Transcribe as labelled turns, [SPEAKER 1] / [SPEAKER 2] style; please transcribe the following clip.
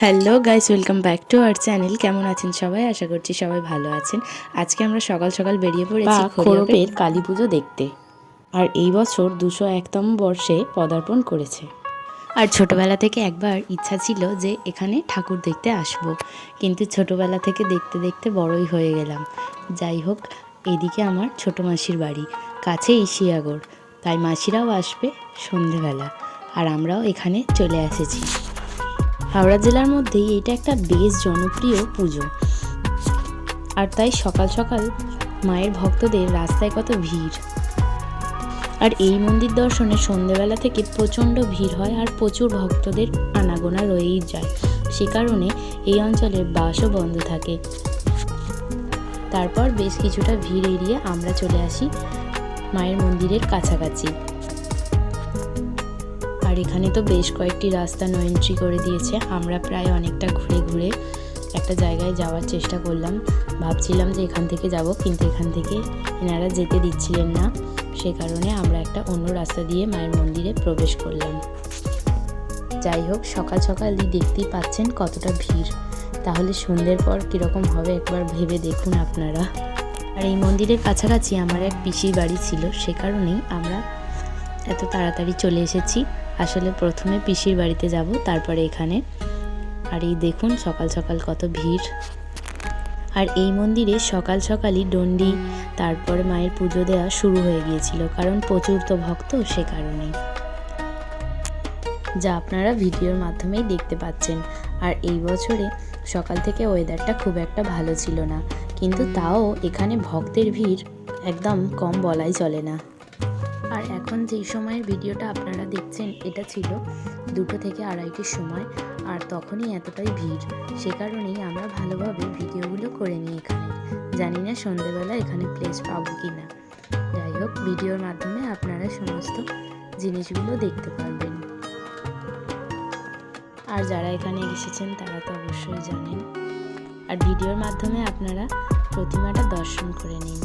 [SPEAKER 1] Hello guys welcome back to our channel কেমন আছেন সবাই? আশা করছি সবাই ভালো আছেন। আজকে আমরা সকাল সকাল বেরিয়ে পড়েছি খোরপের কালী পুজো দেখতে। আর এই বছর দুশো একতম বর্ষে পদার্পণ করেছে। আর ছোটবেলা থেকে একবার ইচ্ছা ছিল যে এখানে ঠাকুর দেখতে আসব। কিন্তু ছোটবেলা থেকে দেখতে দেখতে বড়ই হয়ে গেলাম। যাই হোক এদিকে আমার ছোট মাসির বাড়ি কাছে ইশিয়াগড়। তাই মাসিরাও আসবে সন্ধেবেলা। আর আমরাও এখানে চলে এসেছি। হাওড়া জেলার মধ্যেই এটা একটা বেশ জনপ্রিয় পুজো। আর তাই সকাল সকাল মায়ের ভক্তদের রাস্তায় কত ভিড়। আর এই মন্দির দর্শনে সন্ধ্যেবেলা থেকে প্রচণ্ড ভিড় হয় আর প্রচুর ভক্তদের আনাগোনা রয়েই যায়। সে কারণে এই অঞ্চলের বাসও বন্ধ থাকে। তারপর বেশ কিছুটা ভিড় এড়িয়ে আমরা চলে আসি মায়ের মন্দিরের কাছাকাছি। আর এখানে তো বেশ কয়েকটি রাস্তা নো এন্ট্রি করে দিয়েছে। আমরা প্রায় অনেকটা ঘুরে ঘুরে একটা জায়গায় যাওয়ার চেষ্টা করলাম। ভাবছিলাম যে এখান থেকে যাব, কিন্তু এখান থেকে এনারা যেতে দিচ্ছিলেন না। সে কারণে আমরা একটা অন্য রাস্তা দিয়ে মায়ের মন্দিরে প্রবেশ করলাম। যাই হোক, সকাল সকালই দেখতেই পাচ্ছেন কতটা ভিড়। তাহলে সন্ধ্যের পর কীরকম হবে একবার ভেবে দেখুন আপনারা। আর এই মন্দিরের কাছাকাছি আমার এক পিসির বাড়ি ছিল, সে কারণেই আমরা এত তাড়াতাড়ি চলে এসেছি। আসলে প্রথমে পিসির বাড়িতে যাব, তারপরে এখানে। আর এই দেখুন সকাল সকাল কত ভিড়। আর এই মন্দিরে সকাল সকালই ডন্ডি তারপরে মায়ের পুজো দেওয়া শুরু হয়ে গিয়েছিল, কারণ প্রচুর তো ভক্ত সে কারণেই। যা আপনারা ভিডিওর মাধ্যমেই দেখতে পাচ্ছেন। আর এই বছরে সকাল থেকে ওয়েদারটা খুব একটা ভালো ছিল না, কিন্তু তাও এখানে ভক্তের ভিড় একদম কম বলাই চলে না। আর এখন যেই সময়ের ভিডিওটা আপনারা দেখছেন, এটা ছিল দুটো থেকে আড়াইটির সময় আর তখনই এতটাই ভিড়। সে কারণেই আমরা ভালোভাবে ভিডিওগুলো করে নিই এখানে। জানি না সন্ধেবেলা এখানে প্লেস পাবো কি না যাই হোক, ভিডিওর মাধ্যমে আপনারা সমস্ত জিনিসগুলো দেখতে পারবেন। আর যারা এখানে এসেছেন, তারা তো অবশ্যই জানেন। আর ভিডিওর মাধ্যমে আপনারা প্রতিমাটা দর্শন করে নিন।